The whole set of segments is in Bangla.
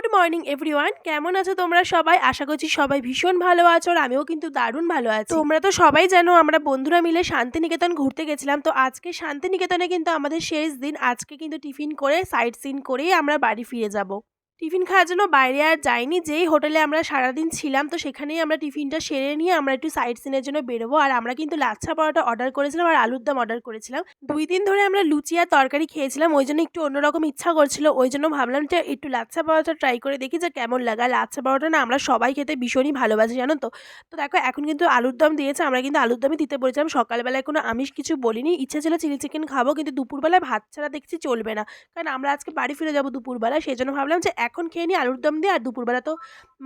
গুড মর্নিং এভরিওয়ান কেমন আছো তোমরা সবাই? আশা করছি সবাই ভীষণ ভালো আছো আর আমিও কিন্তু দারুণ ভালো আছি। তোমরা তো সবাই জানো আমরা বন্ধুরা মিলে শান্তিনিকেতন ঘুরতে গেছিলাম। তো আজকে শান্তিনিকেতনে কিন্তু আমাদের শেষ দিন। আজকে কিন্তু টিফিন করে সাইট সিন করেই আমরা বাড়ি ফিরে যাব। টিফিন খাওয়ার জন্য বাইরে আর যাইনি, যেই হোটেলে আমরা সারাদিন ছিলাম, তো সেখানেই আমরা টিফিনটা সেরে নিয়ে আমরা একটু সাইড সিনের জন্য বেরোবো। আর আমরা কিন্তু লাচ্ছা পরোটা অর্ডার করেছিলাম আর আলুর দম অর্ডার করেছিলাম। দুই দিন ধরে আমরা লুচি আর তরকারি খেয়েছিলাম, ওই জন্য একটু অন্যরকম ইচ্ছা করছিল। ওই জন্য ভাবলাম যে একটু লাচ্ছা পরোটা ট্রাই করে দেখি যে কেমন লাগে। লাচ্ছা পরোটা না আমরা সবাই খেতে ভীষণই ভালোবাসি, জানো তো? তো দেখো, এখন কিন্তু আলুর দম দিয়েছে, আমরা কিন্তু আলুর দমই দিতে বলেছিলাম। সকালবেলায় কোনো আমিষ কিছু বলিনি। ইচ্ছে ছিল চিলি চিকেন খাব, কিন্তু দুপুরবেলায় ভাত ছাড়া দেখছি চলবে না। কারণ আমরা আজকে বাড়ি ফিরে যাব দুপুরবেলা সেই জন্য ভাবলাম যে এখন খেয়ে নিই আলুর দম দিয়ে আর দুপুরবেলা তো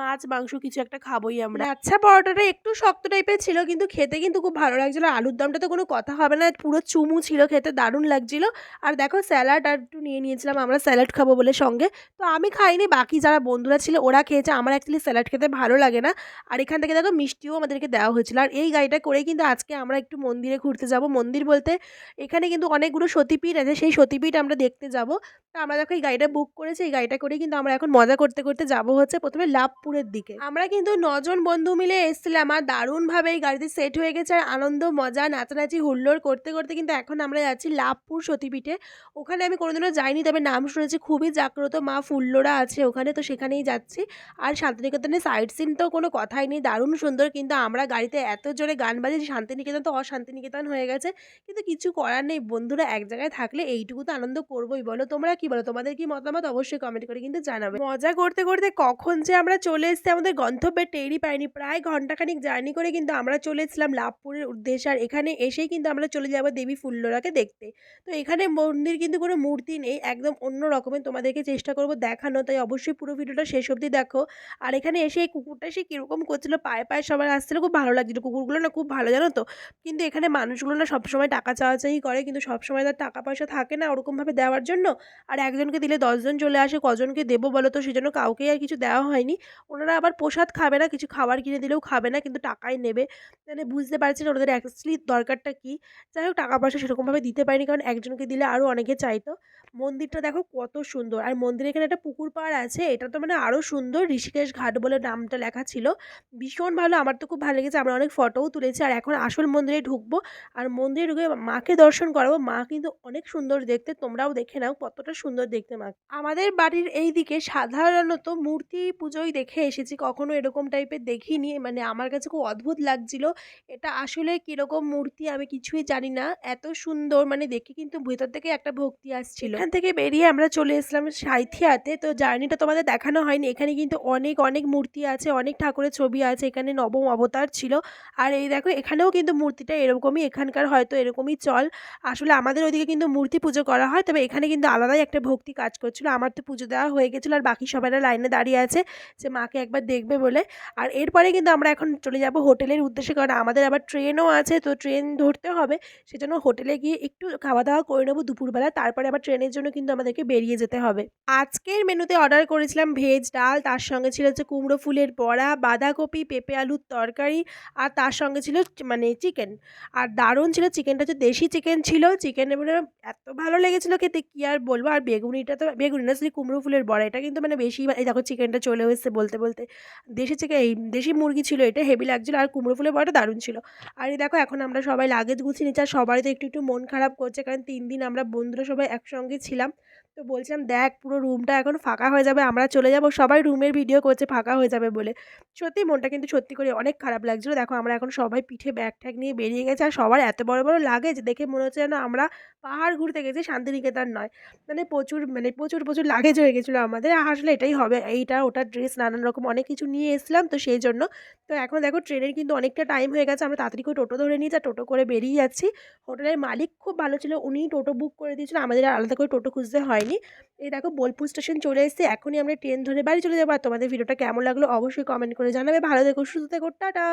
মাছ, মাংস কিছু একটা খাবোই আমরা। আচ্ছা পরোটাটা একটু শক্ত টাইপের ছিল, কিন্তু খেতে কিন্তু খুব ভালো লাগছিল। আলুর দমটা তো কোনো কথা হবে না, পুরো চুমু ছিল, খেতে দারুণ লাগছিল। আর দেখো, স্যালাড আর একটু নিয়ে নিয়েছিলাম, আমরা স্যালাড খাব বলে সঙ্গে। তো আমি খাইনি, বাকি যারা বন্ধুরা ছিল, ওরা খেয়েছে। আমার অ্যাকচুয়ালি স্যালাড খেতে ভালো লাগে না। আর এখান থেকে দেখো, মিষ্টিও আমাদেরকে দেওয়া হয়েছিল। আর এই গাড়িটা করেই কিন্তু আজকে আমরা একটু মন্দিরে ঘুরতে যাব। মন্দির বলতে এখানে কিন্তু অনেকগুলো সতীপীঠ আছে, সেই সতীপীঠ আমরা দেখতে যাব। তো আমরা দেখো, এই গাড়িটা বুক করেছি। এই গাড়িটা করে কিন্তু আমরা এখন মজা করতে করতে যাব হচ্ছে প্রথমে লাভপুরের দিকে। আমরা কিন্তু নজন বন্ধু মিলে এসেছিলাম আর দারুণভাবে এই গাড়িতে সেট হয়ে গেছে আর আনন্দ, মজা, নাচানাচি, হুল্লোড় করতে করতে কিন্তু এখন আমরা যাচ্ছি লাভপুর সতীপীঠে। ওখানে আমি কোনোদিনও যাইনি, তবে নাম শুনেছি খুবই জাগ্রত মা ফুল্লোরা আছে ওখানে, তো সেখানেই যাচ্ছি। আর শান্তিনিকেতনের সাইড সিন তো কোনো কথাই নেই, দারুণ সুন্দর কিন্তু আমরা গাড়িতে এত জোরে গান বাজে শান্তিনিকেতন তো অশান্তিনিকেতন হয়ে গেছে। কিন্তু কিছু করার নেই, বন্ধুরা এক জায়গায় থাকলে এইটুকু তো আনন্দ করবোই। বলো তোমরা কি বলো? তোমাদের কি মতামত? অবশ্যই কমেন্ট করে কিন্তু জানাবে। মজা করতে করতে কখন যে আমরা চলে এসেছি, আমাদের গন্তব্যে টেরই পাইনি। প্রায় ঘন্টাখানিক জার্নি করে কিন্তু আমরা চলে এসেছিলাম লাভপুরের উদ্দেশ্যে। আর এখানে এসেই কিন্তু আমরা চলে যাব দেবী ফুল্লরাকে দেখতে। তো এখানে মন্দির কিন্তু কোনো মূর্তি নেই, একদম অন্য রকমের। তোমাদেরকে চেষ্টা করব দেখানো, তাই অবশ্যই পুরো ভিডিওটা শেষ অবধি দেখো। আর এখানে এসে এই কুকুরটা সে কীরকম করছিল, পায়ে পায়ে সবার আসছিল, খুব ভালো লাগছিল। কুকুরগুলো না খুব ভালো, জানো তো? কিন্তু এখানে মানুষগুলো না সবসময় টাকা চাওয়াচাই করে, কিন্তু সবসময় তার টাকা পয়সা থাকে না ওরকমভাবে দেওয়ার জন্য। আর একজনকে দিলে দশজন চলে আসে, কজনকে দেবো বলো তো? সেজন্য কাউকেই আর কিছু দেওয়া হয়নি। ওনারা আবার প্রসাদ খাবে না, কিছু খাবার কিনে দিলেও খাবে না, কিন্তু টাকাই নেবে। মানে বুঝতে পারছেন ওনাদের অ্যাকচুয়ালি দরকারটা কী? যাই হোক, টাকা পয়সা সেরকমভাবে দিতে পারিনি, কারণ একজনকে দিলে আরও অনেকে চাইতো। মন্দিরটা দেখো কত সুন্দর। আর মন্দিরে এখানে একটা পুকুর পাড় আছে, এটা তো মানে আরও সুন্দর। ঋষিকেশ ঘাট বলে নামটা লেখা ছিল। ভীষণ ভালো, আমার তো খুব ভালো লেগেছে। আমরা অনেক ফটোও তুলেছি আর এখন আসল মন্দিরে ঢুকবো। আর মন্দিরে ঢুকে মাকে দর্শন করাবো। মা কিন্তু অনেক সুন্দর দেখতে, তোমরাও দেখে নাও কতটা সুন্দর দেখতে মা। আমাদের বাড়ির এই দিকে সাধারণত মূর্তি পুজোই দেখে এসেছি। কখনো এরকম টাইপের দেখিনি। মানে আমার কাছে খুব অদ্ভুত লাগছিল। এটা আসলে কীরকম মূর্তি আমি কিছুই জানি না। এত সুন্দর মানে দেখে কিন্তু ভেতর থেকে একটা ভক্তি আসছিল। এখান থেকে বেরিয়ে আমরা চলে এসলাম সাইথিয়াতে তো জার্নিটা তোমাদের দেখানো হয়নি। এখানে কিন্তু অনেক অনেক মূর্তি আছে, অনেক ঠাকুরের ছবি আছে। এখানে নবম অবতার ছিল। আর এই দেখো, এখানেও কিন্তু মূর্তিটা এরকমই। এখানকার হয়তো এরকমই চল। আসলে আমাদের ওইদিকে কিন্তু মূর্তি পুজো করা হয়, তবে এখানে কিন্তু আলাদাই একটা ভক্তি কাজ করছিল। আমার তো পুজো দেওয়া হয়ে গেছিল আর বাকি সবাইরা লাইনে দাঁড়িয়ে আছে যে মাকে একবার দেখবে বলে। আর এরপরে কিন্তু আমরা এখন চলে যাব হোটেলের উদ্দেশ্যে, কারণ আমাদের আবার ট্রেনও আছে। তো ট্রেন ধরতে হবে। সেজন্য হোটেলে গিয়ে একটু খাওয়া দাওয়া করে নেব দুপুরবেলা। তারপরে আবার ট্রেনের জন্য কিন্তু আমাদেরকে বেরিয়ে যেতে হবে। আজকের মেনুতে অর্ডার করেছিলাম ভেজ ডাল, তার সঙ্গে ছিল হচ্ছে কুমড়ো ফুলের বড়া, বাঁধাকপি, পেঁপে আলুর তরকারি, আর তার সঙ্গে ছিল মানে চিকেন আর দারুণ ছিল চিকেনটা হচ্ছে দেশি চিকেন ছিল চিকেনের মানে এত ভালো লেগেছিলো খেতে, কী আর বলব? আর বেগুনিটা তো, বেগুনি না কুমড়ো ফুলের বড়া, এটা কিন্তু মানে বেশি এই দেখো চিকেনটা চলে এসেছে বলতে বলতে। দেশি চিকেন এই দেশি মুরগি ছিল, এটা হেভি লাগছিল, আর কুমড়ো ফুলের বড়াটা দারুণ ছিল। আর এই দেখো, এখন আমরা সবাই লাগেজ গুছিয়ে নিচ্ছি, আর সবারই তো একটু একটু মন খারাপ করছে, কারণ তিন দিন আমরা বন্ধুরা সবাই একসঙ্গে ছিলাম। তো বলছিলাম, দেখ, পুরো রুমটা এখন ফাঁকা হয়ে যাবে, আমরা চলে যাব। সবাই রুমের ভিডিও করছে, ফাঁকা হয়ে যাবে বলে। সত্যি মনটা কিন্তু সত্যি করে অনেক খারাপ লাগছিল। দেখো, আমরা এখন সবাই পিঠে ব্যাগ ট্যাগ নিয়ে বেরিয়ে গেছে আর সবার এত বড় বড় লাগেজ দেখে মনে হচ্ছে যেন আমরা পাহাড় ঘুরতে গেছি, শান্তিনিকেতন নয়। মানে প্রচুর মানে প্রচুর প্রচুর লাগেজ হয়ে গেছিল আমাদের। আসলে এটাই হবে, এইটা, ওটা ড্রেস নানান রকম অনেক কিছু নিয়ে এসলাম তো সেই জন্য। তো এখন দেখো, ট্রেনের কিন্তু অনেকটা টাইম হয়ে গেছে, আমরা তাড়াতাড়ি করে টোটো ধরে নিয়েছি টোটো করে বেরিয়ে যাচ্ছি। হোটেলের মালিক খুব ভালো ছিল উনি টোটো বুক করে দিয়েছিল, আমাদের আলাদা করে টোটো খুঁজতে হয়নি। এই দেখো বোলপুর স্টেশন চলে এসেছে, এখনই আমরা ট্রেন ধরে বাড়ি চলে যাব। আর তোমাদের ভিডিওটা কেমন লাগল অবশ্যই কমেন্ট করে জানাবে। ভালো দেখো সুস্থ থেকো, টাটা!